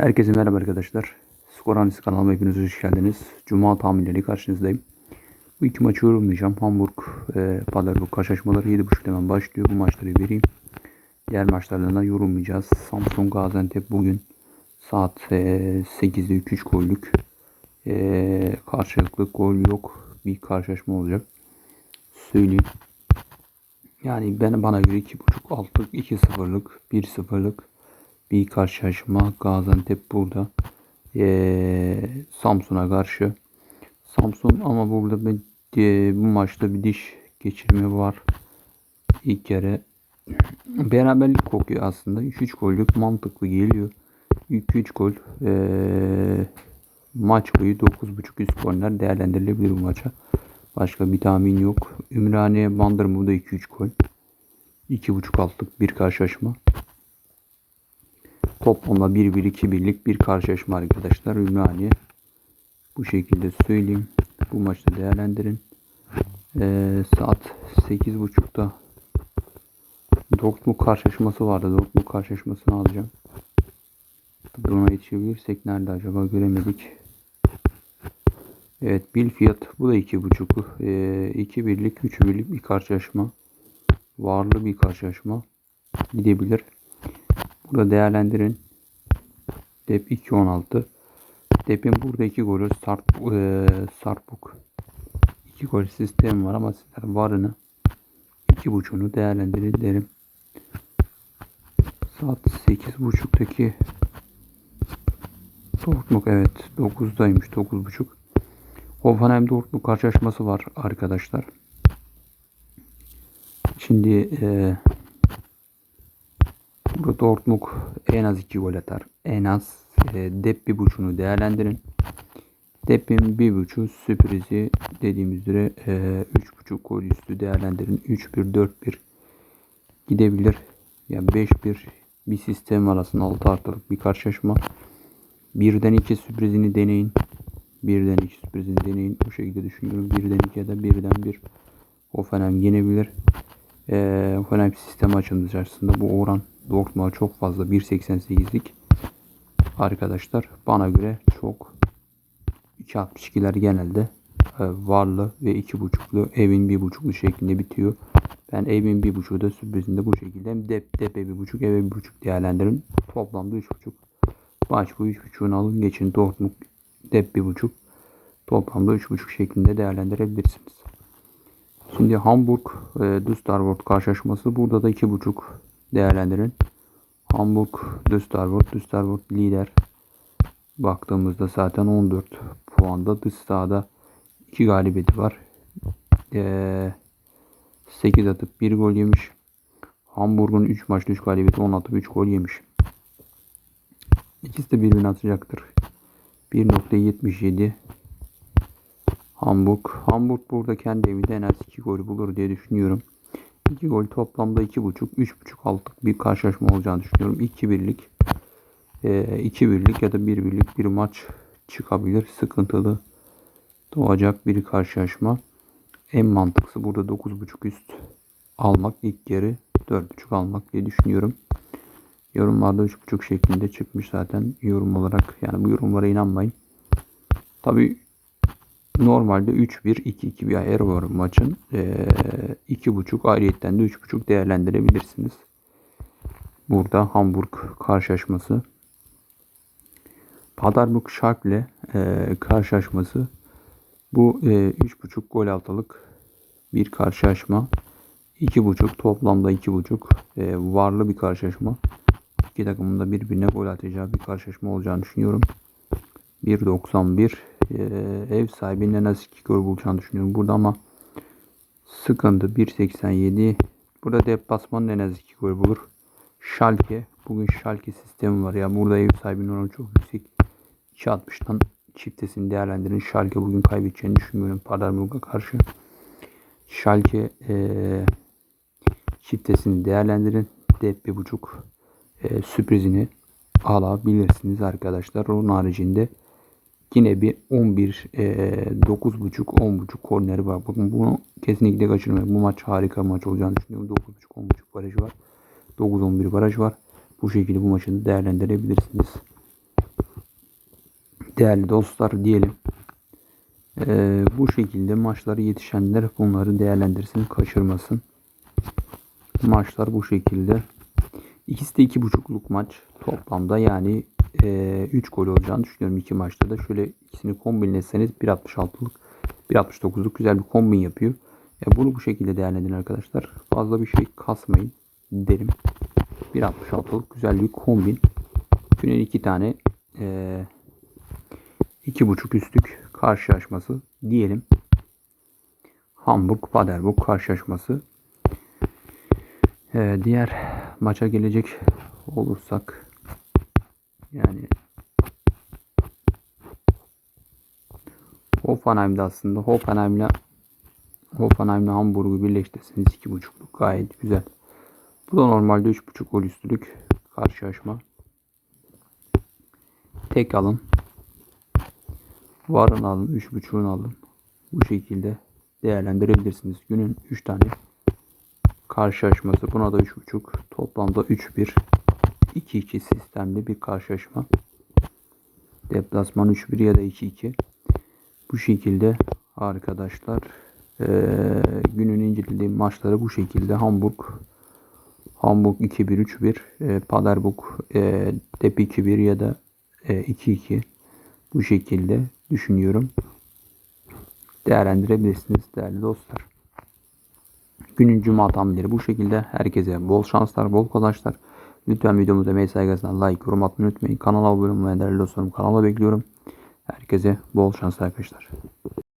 Herkese merhaba arkadaşlar. Skor Analizi kanalıma hepiniz hoş geldiniz. Cuma tahminleri karşınızdayım. Bu iki maçı yorumlayacağım. Hamburg, e, Paderborn karşılaşmaları 7.30 hemen başlıyor. Bu maçları vereyim. Diğer maçlardan da yorumlayacağız. Samsun Gaziantep bugün saat e, 8'de 3-3 gollük. E, karşılıklı gol yok. Bir karşılaşma olacak. Söyleyeyim. Yani ben bana göre 2.5 altlık 2-0'lık 1-0'lık bir karşılaşma. Gaziantep burada. Ee, Samsun'a karşı. Samsun ama burada bir, e, bu maçta bir diş geçirme var. İlk kere beraberlik kokuyor aslında. 3-3 gollük mantıklı geliyor. 2-3 gol. Ee, maç boyu 9.5 üst goller değerlendirilebilir bu maça. Başka bir tahmin yok. Ümraniye Bandırma'da 2-3 gol. 2.5 altlık bir karşılaşma. Toplamda 1-1-2-1'lik bir karşılaşma arkadaşlar. Ümraniye. Bu şekilde söyleyeyim. Bu maçta değerlendirin. Ee, saat 8.30'da Dortmund karşılaşması vardı. Dortmund karşılaşmasını alacağım. Ona yetişebilirsek nerede acaba göremedik. Evet bil fiyat bu da 2.5. Ee, 2 birlik 3 birlik bir karşılaşma. Varlı bir karşılaşma. Gidebilir. Burada değerlendirin. Dep 2.16. Dep'in burada 2 golü Sarp, e, Sarpuk. 2 gol sistemi var ama sizler varını 2.5'unu değerlendirin derim. Saat 8.30'daki Dortmund evet 9'daymış 9.30. Hoffenheim Dortmund karşılaşması var arkadaşlar. Şimdi e, Dortmund en az 2 gol atar. En az e, Dep bir buçuğunu değerlendirin. Dep'in bir buçuğu sürprizi dediğimiz üzere e, üç buçuk gol üstü değerlendirin. 3-1 4-1 gidebilir. Yani 5-1 bir sistem var aslında 6 artırık bir karşılaşma. Birden iki sürprizini deneyin. Birden iki sürprizini deneyin. O şekilde düşünüyorum. Birden iki ya da birden bir Hoffenheim yenebilir. Ee, Hoffenheim sistemi açılmış aslında bu oran Dortmund'a çok fazla 1.88'lik arkadaşlar bana göre çok 2.62'ler genelde e, varlı ve 2.5'lu evin 1.5'lu şeklinde bitiyor. Ben evin 1.5'u da sürprizinde bu şekilde hem dep, depe 1.5 eve 1.5 değerlendirin. Toplamda 3.5 maç bu 3.5'unu alın geçin Dortmund dep 1.5 toplamda 3.5 şeklinde değerlendirebilirsiniz. Şimdi Hamburg e, Düsseldorf karşılaşması burada da 2.5 değerlendirin. Hamburg Düsseldorf Düsseldorf lider. Baktığımızda zaten 14 puanda dış sahada 2 galibiyeti var. Ee, 8 atıp 1 gol yemiş. Hamburg'un 3 maçta 3 galibiyeti 10 atıp 3 gol yemiş. İkisi de birbirine atacaktır. 1.77 Hamburg. Hamburg burada kendi evinde en az 2 gol bulur diye düşünüyorum. 2 gol toplamda 2.5 3.5 altlık bir karşılaşma olacağını düşünüyorum. 2-1'lik 2-1'lik ya da 1-1'lik bir maç çıkabilir. Sıkıntılı doğacak bir karşılaşma. En mantıklısı burada 9.5 üst almak ilk yarı 4.5 almak diye düşünüyorum. Yorumlarda 3.5 şeklinde çıkmış zaten yorum olarak. Yani bu yorumlara inanmayın. Tabi normalde 3-1 2-2 bir ayarı var maçın. Ee, 2.5 ayrıyetten de 3.5 değerlendirebilirsiniz. Burada Hamburg karşılaşması. Paderborn Schalke e, karşılaşması. Bu e, 3.5 gol altalık bir karşılaşma. 2.5 toplamda 2.5 e, varlı bir karşılaşma. İki takımın da birbirine gol atacağı bir karşılaşma olacağını düşünüyorum. 1.91 e, ev sahibinin nasıl 2 gol bulacağını düşünüyorum. Burada ama sıkıntı 1.87 Burada deplasmanın en az 2 gol bulur. Schalke. Bugün Schalke sistemi var. Ya burada ev sahibinin oranı çok yüksek. 2.60'dan çiftesini değerlendirin. Schalke bugün kaybedeceğini düşünmüyorum Paderborn'a karşı. Schalke e, çiftesini değerlendirin. Dep bir buçuk e, sürprizini alabilirsiniz arkadaşlar. Onun haricinde yine bir 11 e, 9.5 10.5 korneri var. Bakın bunu kesinlikle kaçırmayın. Bu maç harika maç olacağını düşünüyorum. 9.5 10.5 barajı var. 9-11 baraj var. Bu şekilde bu maçı değerlendirebilirsiniz. değerli dostlar diyelim. Ee, bu şekilde maçları yetişenler bunları değerlendirsin, kaçırmasın. Maçlar bu şekilde. İkisi de iki buçukluk maç toplamda yani 3 gol olacağını düşünüyorum iki maçta da. Şöyle ikisini kombinleseniz 1.66'lık 1.69'luk güzel bir kombin yapıyor. Ya bunu bu şekilde değerlendirin arkadaşlar. Fazla bir şey kasmayın derim. 1.66'lık güzel bir kombin. Günün iki tane e, iki buçuk üstlük karşılaşması diyelim. Hamburg Paderborn karşılaşması. E, diğer maça gelecek olursak yani Hoffenheim'de aslında Hoffenheim'le Hoffenheim'le Hamburg'u birleştirseniz 2.5'luk gayet güzel. Bu da normalde 3.5 gol üstülük karşılaşma. Tek alın. Varın alın. 3.5'unu alın. Bu şekilde değerlendirebilirsiniz. Günün 3 tane karşılaşması. Buna da 3.5. Toplamda 3-1. 2-2 sistemli bir karşılaşma. Deplasman 3-1 ya da 2-2. Bu şekilde arkadaşlar ee, günün incelediğim maçları bu şekilde Hamburg Hamburg 2-1 3-1 e, Paderborn e, Dep 2-1 ya da e, 2-2 bu şekilde düşünüyorum. Değerlendirebilirsiniz değerli dostlar. Günün cuma tahminleri bu şekilde. Herkese bol şanslar, bol kazançlar. Lütfen videomuza mail saygısına like, yorum atmayı unutmayın. Kanala abone olmayı değerli dostlarım. Kanala bekliyorum. Herkese bol şans arkadaşlar.